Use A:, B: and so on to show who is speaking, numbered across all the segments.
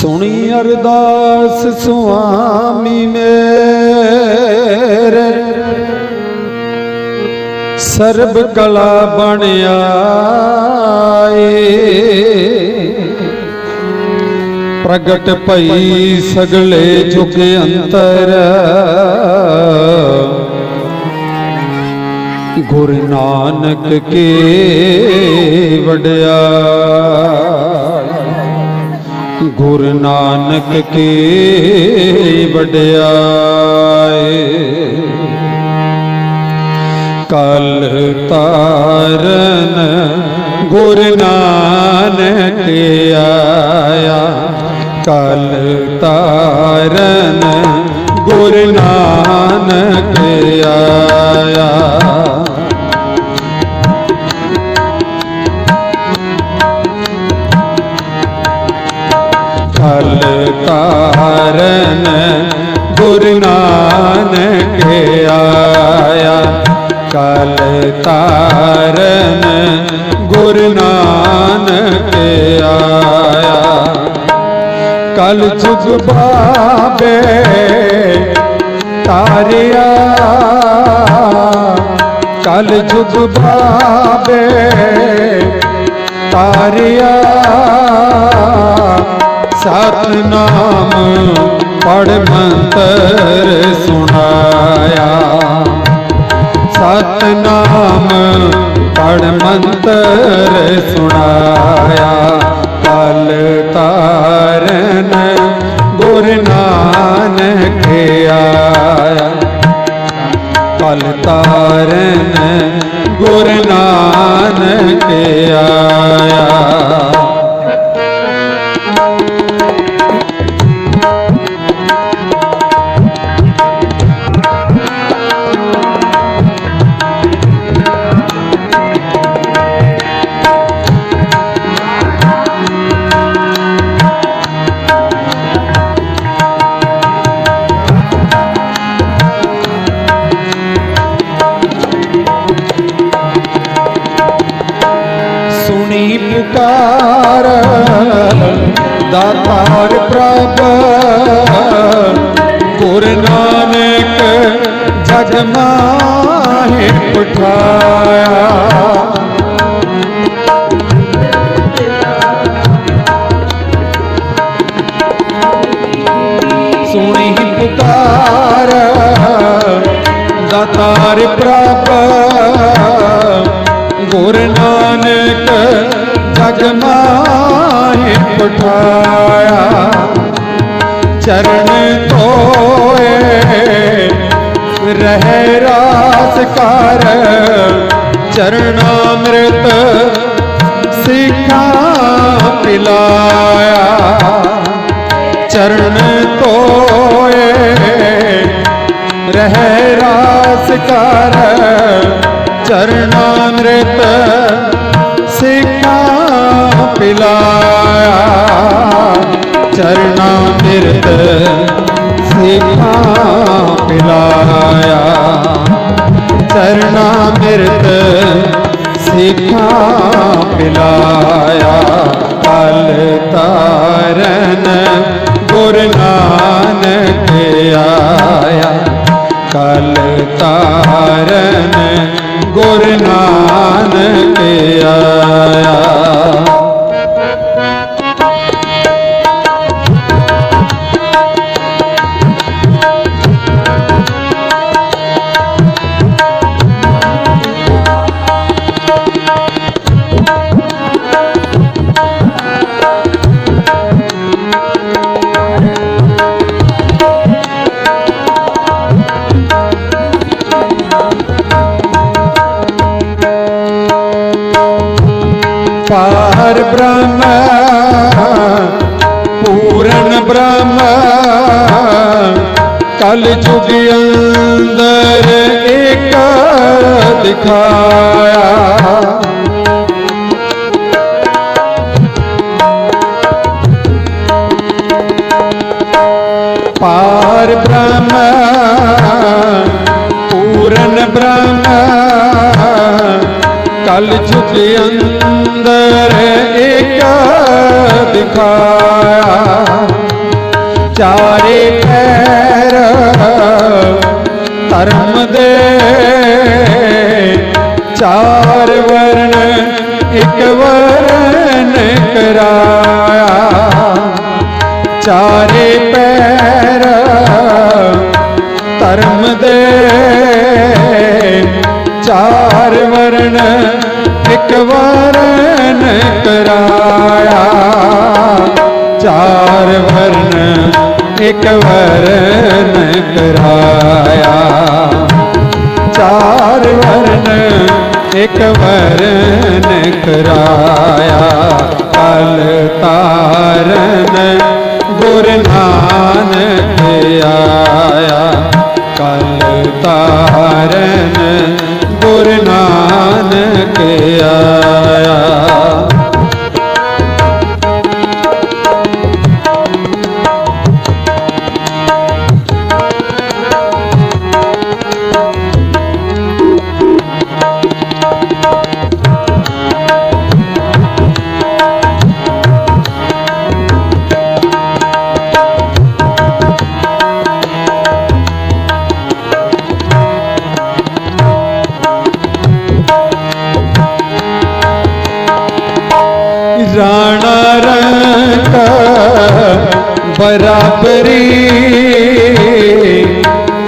A: ਸੁਣੀ ਅਰਦਾਸ ਸੁਆਮੀ ਮੇਰੇ। ਸਰਬ ਕਲਾ ਬਣਿਆ ਆਏ। ਪ੍ਰਗਟ ਭਈ ਸਗਲੇ ਜੁਗ ਅੰਤਰ। ਗੁਰ ਨਾਨਕ ਕੇ ਵਡਿਆ ਗੁਰ ਨਾਨਕ ਕੀ ਵਡਿਆਈ ਕਲ ਤਾਰਨ ਗੁਰ ਨਾਨਕ ਆਇਆ। ਕਲ ਤਾਰਨ ਗੁਰ ਨਾਨਕ ਆਇਆ। ਫਲ ਤਾਰਨ ਗੁਰ ਨਾਨਕ ਆਇਆ। ਕਲ ਤਾਰਨ ਗੁਰ ਨਾਨਕ ਆਇਆ। ਕਲ ਜੁਗ ਬਾਬੇ ਤਾਰਿਆ। ਕਲ ਜੁਗ ਬਾਬੇ ਤਾਰਿਆ। ਸਤਨਾਮ ਪੜ ਮੰਤਰ ਸੁਣਾਇਆ। ਸਤਨਾਮ ਪੜ ਮੰਤਰ ਸੁਣਾਇਆ। ਕਲ ਤਾਰਨ ਗੁਰ ਨਾਨਕ ਆਇਆ। ਕਲ ਤਾਰਨ ਗੁਰ ਨਾਨਕ ਦਾਤਾਰ ਪ੍ਰਭ ਗੁਰ ਨਾਨਕ ਜਗ ਮਾਹੇ ਪਠਾਇਆ ਸੁਣੀ ਪੁਕਾਰ ਦਾਤਾਰ ਪ੍ਰਭ ਗੁਰ ਨਾਨਕ ਜਗ ਮਾਹੇ ਪਠਾਇਆ ਚਰਨ ਧੋਏ, ਰਹਿ ਰਾਸ ਕਰ। ਚਰਨਾਮ੍ਰਿਤ ਸਿੱਖਾਂ ਪਿਲਾਇਆ। ਚਰਨ ਧੋਏ, ਰਹਿ ਰਾਸ ਕਰ। ਚਰਨਾਮ੍ਰਿਤ ਸਿੱਖਾਂ ਪਿਲਾਇਆ। ਚਰਨਾਮ੍ਰਿਤ ਸਿੱਖਾਂ ਪਿਲਾਇਆ। ਚਰਨਾਮ੍ਰਿਤ ਸਿੱਖਾਂ ਪਿਲਾਇਆ। ਕਲ ਤਾਰਨ ਗੁਰ ਨਾਨਕ ਆਇਆ। ਕਲ ਤਾਰਨ ਪੂਰਨ ਬ੍ਰਹਮ, ਕਲ ਜੁਗ ਅੰਦਰ ਇੱਕ ਦਿਖਾਇਆ। ਪਾਰ ਬ੍ਰਹਮ, ਪੂਰਨ ਬ੍ਰਹਮ, ਕਲ ਜੁਗ ਅੰਦਰ ਇੱਕ ਦਿਖਾਇਆ। ਚਾਰੇ ਪੈਰ ਧਰਮ ਦੇ, ਚਾਰ ਵਰਨ ਇੱਕ ਵਰਨ ਕਰਾਇਆ। ਚਾਰੇ ਪੈਰ ਧਰਮ ਦੇ, ਚਾਰ ਵਰਨ ਇੱਕ ਵਰਨ ਕਰਾਇਆ। ਚਾਰ ਵਰਨ, ਇੱਕ ਵਰਨ ਕਰਾਇਆ। ਚਾਰ ਵਰਨ, ਇੱਕ ਵਰਨ ਕਰਾਇਆ। ਕਲ ਤਾਰਨ ਗੁਰ ਨਾਨਕ ਆਇਆ। ਕਲ ਤਾਰਨ ਰਾਣਾ ਰੰਕ ਬਰਾਬਰੀ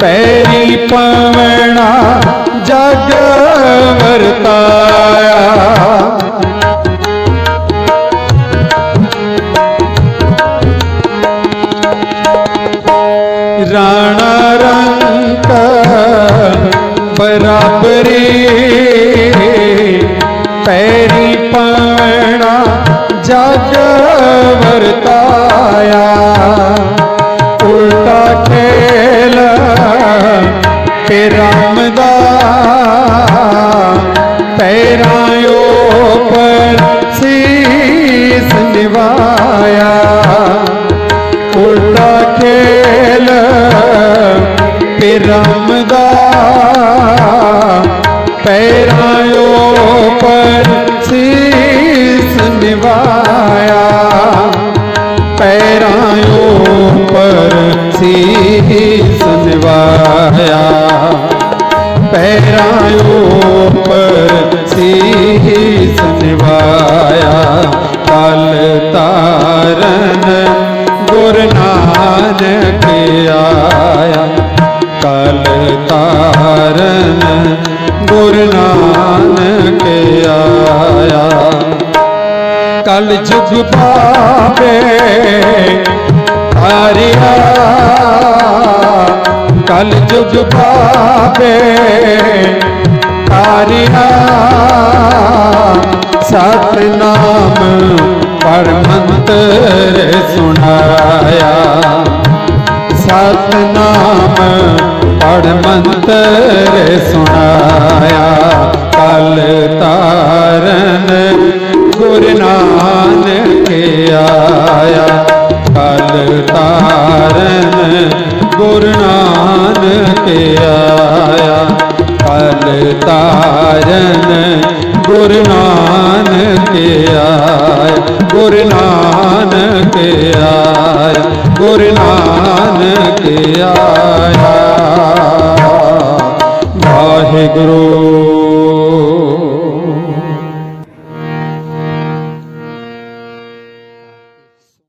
A: ਪੈਰੀ ਪਵਣਾ ਜਗ ਵਰਤਾਇਆ ਰਾਣਾ ਰੰਕ ਬਰਾਬਰੀ ਪੈਰੀ ਜਗ ਵਰਤਾਇਆ। ਉਲਟਾ ਖੇਲ ਤੇ ਰਾਮ ਦਾ ਪੈਰਾਂ ਉੱਪਰ ਸੀਸ ਨਿਵਾਇਆ। ਉਲਟਾ ਖੇਲ ਤੇ ਰਾਮ ਨਿਵਾਇਆ ਪੈਰਾਂ ਉੱਪਰ ਸੀਸ ਨਿਵਾਇਆ ਕਲ ਤਾਰਨ ਗੁਰ ਨਾਨਕ ਆਇਆ। ਕਲ ਤਾਰਨ ਗੁਰ ਨਾਨਕ ਆਇਆ। ਕਲ ਜੁਗ ਪਾਵੇ ਹਾਰਿਆ। ਕਲ ਜੁਗ ਪਾਵੇ ਹਾਰਿਆ ਸਤਨਾਮ ਪਰਮੰਤਰ ਸੁਣਾਇਆ। ਸਤਨਾਮ ਪੜ ਮੰਤਰ ਸੁਣਾਇਆ। ਕਲ ਤਾਰਨ ਗੁਰ ਨਾਨਕ ਆਇਆ। ਕਲ ਤਾਰਨ ਗੁਰ ਨਾਨਕ ਆਇਆ। ਕਲ ਤਾਰਨ ਗੁਰ ਨਾਨਕ ਆਇਆ। ਗੁਰ ਨਾਨਕ ਆਇਆ। ਗੁਰ ਨਾਨਕ ਆਇਆ। ਵਾਹਿਗੁਰੂ